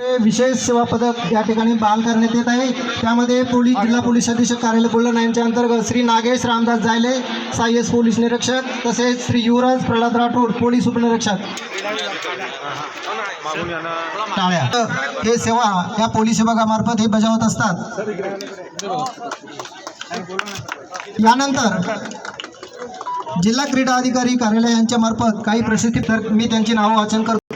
विशेष सेवा पदक या ठिकाणी बहाल करण्यात येत आहे. त्यामध्ये पोलीस जिल्हा पोलीस अधीक्षक कार्यालय बुलढाणा यांच्या अंतर्गत श्री नागेश रामदास जायले सायस पोलीस निरीक्षक तसेच श्री युवराज प्रल्हाद राठोड पोलीस उपनिरीक्षक. टाळ्या. हे सेवा या पोलीस विभागामार्फत हे बजावत असतात. यानंतर जिल्हा क्रीडा अधिकारी कार्यालय यांच्या मार्फत काही प्रसिद्धी तर मी त्यांची नावं वाचन करतो.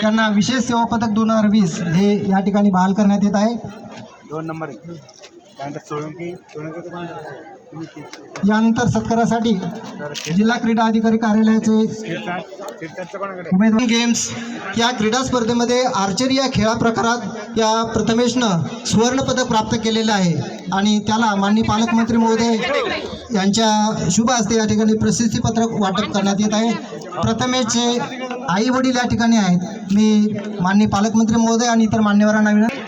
त्यांना विशेष सेवा पदक दोन हजार वीस हे या ठिकाणी बहाल करण्यात येत आहे. दोन नंबर यानंतर सत्कारासाठी जिल्हा क्रीडा अधिकारी कार्यालयाचे उमेदवार गेम्स या क्रीडा स्पर्धेमध्ये आर्चरी या खेळा प्रकारात या प्रथमेशनं सुवर्णपदक प्राप्त केलेलं आहे. आणि त्याला माननीय पालकमंत्री महोदय यांच्या शुभ हस्ते या ठिकाणी प्रसिद्धीपत्रक वाटप करण्यात येत आहे. प्रथमेशचे आई वडील या ठिकाणी आहेत. मी माननीय पालकमंत्री महोदय आणि इतर मान्यवरांना विनंती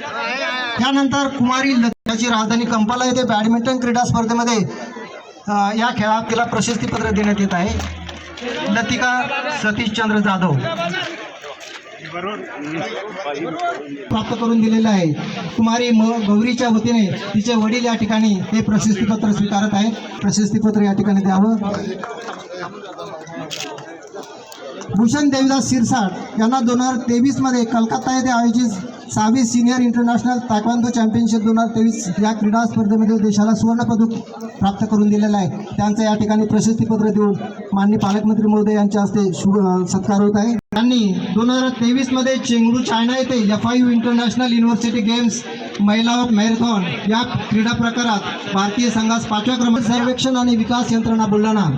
त्यानंतर कुमारी लताची राजधानी कंपाला येथे बॅडमिंटन क्रीडा स्पर्धेमध्ये या खेळात तिला प्रशस्तीपत्र देण्यात येत आहे. लतिका सतीशचंद्र जाधव. प्राप्त करून दिलेलं आहे. कुमारी म. गौरीच्या वतीने तिचे वडील या ठिकाणी हे प्रशस्तीपत्र स्वीकारत आहेत. प्रशस्तीपत्र या ठिकाणी द्यावं. भूषण देवीदास सिरसाट यांना दोन हजार तेवीसमध्ये कलकत्ता येथे आयोजित सहावी सिनियर इंटरनॅशनल तायक्वांदो चॅम्पियनशिप दोन हजार तेवीस या क्रीडा स्पर्धेमध्ये देशाला सुवर्णपदक प्राप्त करून दिलेलं आहे. त्यांचं या ठिकाणी प्रशस्तीपत्र देऊन माननीय पालकमंत्री महोदय यांच्या हस्ते शुभ सत्कार होत आहे. त्यांनी दोन हजार तेवीसमध्ये चेंगडू चायना येथे F I U international university games महिला मॅरेथॉन या क्रीडा प्रकारात भारतीय संघास पाचव्या क्रमांक सर्वेक्षण आणि विकास यंत्रणा बुलढाणा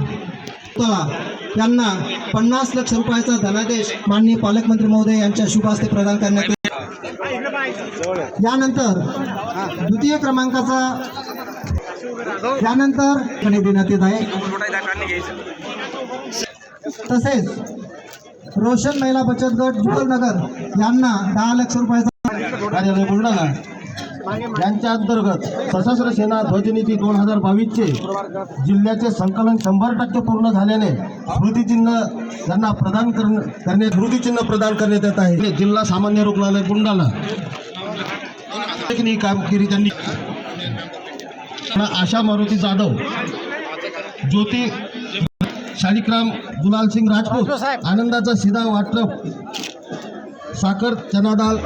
यांना पन्नास लक्ष रुपयाचा धनादेश माननीय पालकमंत्री महोदय यांच्या शुभ हस्ते प्रदान करण्यात यानंतर द्वितीय क्रमांकाचा यानंतर देण्यात येत आहे तसेच रोशन महिला बचत गट जुगलनगर यांना दहा लक्ष रुपयाचा बुलढाणा. यांच्या अंतर्गत सशस्त्र सेना ध्वजनीती दोन हजार बावीसचे जिल्ह्याचे संकलन शंभर टक्के पूर्ण झाल्याने स्मृतिचिन्ह त्यांना प्रदान करण स्मृतिचिन्ह प्रदान करण्यात येत आहे. जिल्हा सामान्य रुग्णालय बुलढाणा. ही कामगिरी त्यांनी आशा मारुती जाधव ज्योती शालिक्राम गुलाल सिंग राजपूत आनंदाचा सिधा वाटप साखर चना दाल